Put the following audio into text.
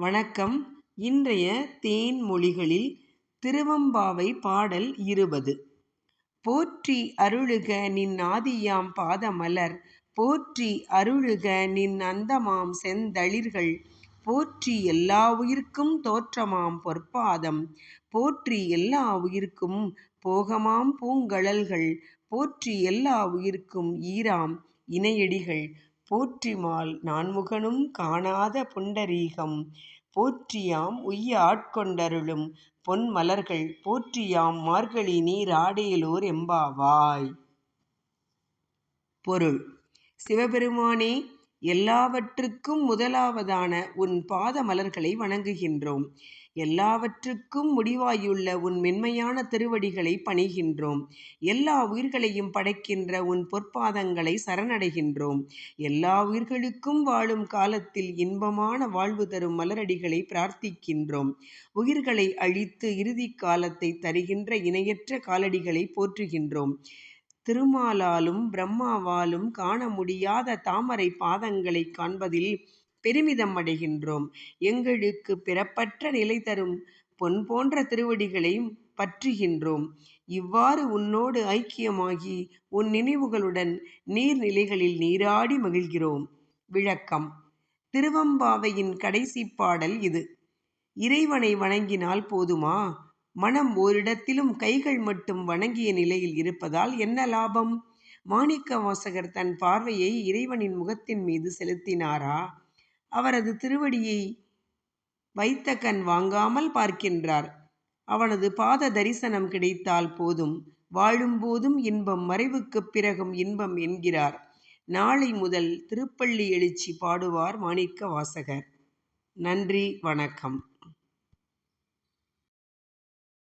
வணக்கம். இன்றைய தேன்மொழிகளில் திருவம்பாவை பாடல் இருபது. போற்றி அருளுக நின் ஆதியாம் பாதமலர் போற்றி அருளுக நின் அந்தமாம் செந்தளிர்கள் போற்றி எல்லா உயிர்க்கும் தோற்றமாம் பொற்பாதம் போற்றி எல்லா உயிர்க்கும் போகமாம் பூங்கழல்கள் போற்றி எல்லா உயிர்க்கும் ஈராம் இணையடிகள் போற்றிமால் நான்முகனும் காணாத புண்டரீகம். போற்றியாம் உய்ய ஆட்கொண்டருளும் பொன் மலர்கள் போற்றியாம் மார்கழி நீர் ஆடேலோர் எம்பாவாய். பொருள். சிவபெருமானே எல்லாவற்றுக்கும் முதலாவதான உன் பாத மலர்களை வணங்குகின்றோம். எல்லாவற்றுக்கும் முடிவாயுள்ள உன் மென்மையான திருவடிகளை பணிகின்றோம். எல்லா உயிர்களையும் படைக்கின்ற உன் பொற்பாதங்களை சரணடைகின்றோம். எல்லா உயிர்களுக்கும் வாழும் காலத்தில் இன்பமான வாழ்வு தரும் மலரடிகளை பிரார்த்திக்கின்றோம். உயிர்களை அழித்து இறுதிக் காலத்தை தருகின்ற இணையற்ற காலடிகளை போற்றுகின்றோம். திருமாலாலும் பிரம்மாவாலும் காண முடியாத தாமரை பாதங்களை காண்பதில் பெருமிதம் அடைகின்றோம். எங்களுக்கு பிறப்பற்ற நிலை தரும் பொன் போன்ற திருவடிகளை பற்றுகின்றோம். இவ்வாறு உன்னோடு ஐக்கியமாகி உன் நினைவுகளுடன் நீர்நிலைகளில் நீராடி மகிழ்கிறோம். விளக்கம் திருவம்பாவையின் கடைசிப் பாடல் இது. இறைவனை வணங்கினால் போதுமா? மனம் ஓரிடத்திலும் கைகள் மட்டும் வணங்கிய நிலையில் இருப்பதால் என்ன லாபம்? மாணிக்க வாசகர் தன் பார்வையை இறைவனின் முகத்தின் மீது செலுத்தினாரா? அவரது திருவடியை வைத்த கண் வாங்காமல் பார்க்கின்றார். அவனது பாத தரிசனம் கிடைத்தால் போதும் வாழும்போதும் இன்பம் மறைவுக்குப் பிறகும் இன்பம் என்கிறார். நாளை முதல் திருப்பள்ளி எழுச்சி பாடுவார் மாணிக்க வாசகர் நன்றி வணக்கம்.